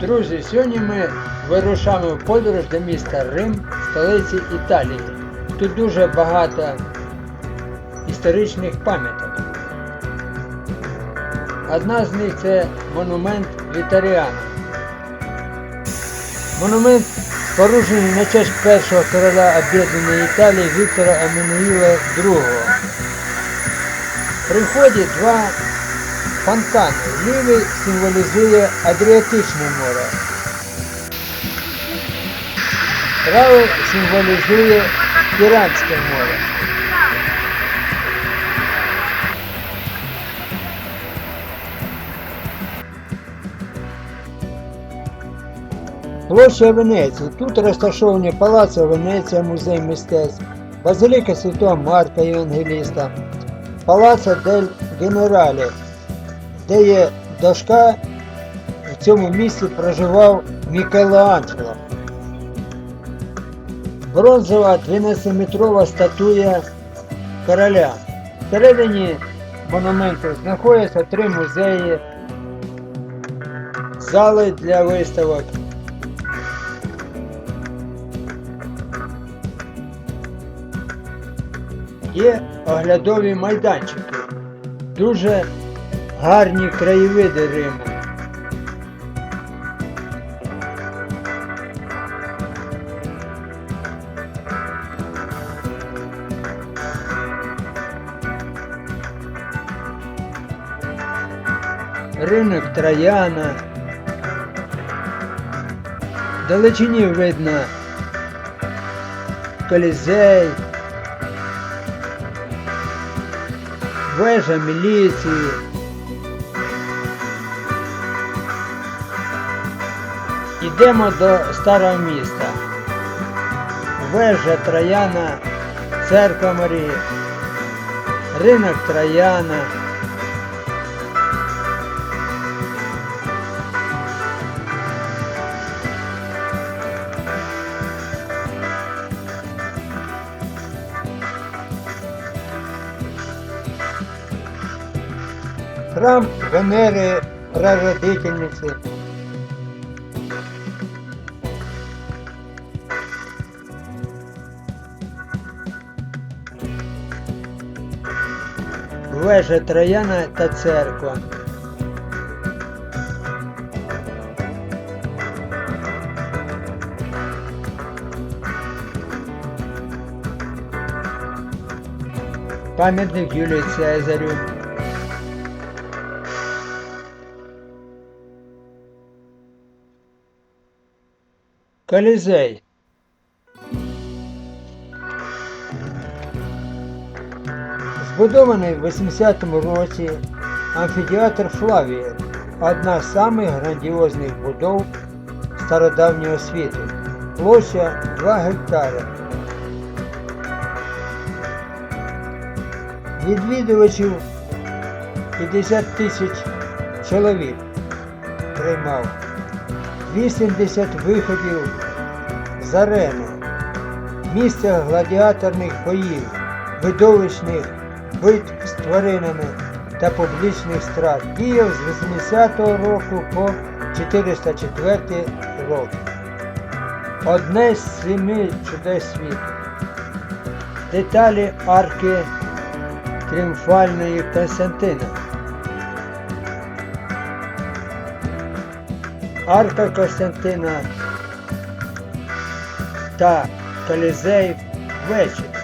Друзі, сьогодні ми вирушаємо в подорож до міста Рим, столиці Італії. Тут дуже багато історичних пам'яток. Одна з них це монумент Вітаріана. Монумент споруджений на честь першого короля об'єднаної Італії Віктора Еммануїла II. При вході два фонтани. Лівий символізує Адріатичне море. Правий символізує Іранське море. Площа Венеції. Тут розташовані Палацо Венеція, музей мистецтв, Базиліка Святого Марка Євангеліста, Палацо дель Генералі, де є дошка, в цьому місці проживав Мікеланджело. Бронзова 12-метрова статуя короля. Всередині монументу знаходяться три музеї, зали для виставок. Є оглядові майданчики, дуже гарні краєвиди Риму. Ринок Трояна. Далечині видно Колізей, вежа міліції. Йдемо до старого міста. Вежа Трояна, церква Марії, ринок Трояна. Храм Венери Прародительниці. Вежа Трояна та церква. Пам'ятник Юлію Цезарю. Колізей. Збудований в 80-му році амфітеатр Флавія, одна з самих грандіозних будов стародавнього світу. Площа 2 гектари. Відвідувачів 50 тисяч чоловік приймав. 80 виходів з арени, місце гладіаторних боїв, видовищних битв з тваринами та публічних страт. Діяв з 80-го року по 404 рок. Одне з семи чудес світу. Деталі арки тріумфальної Константина. Арка Костянтина та Колізей ввечері.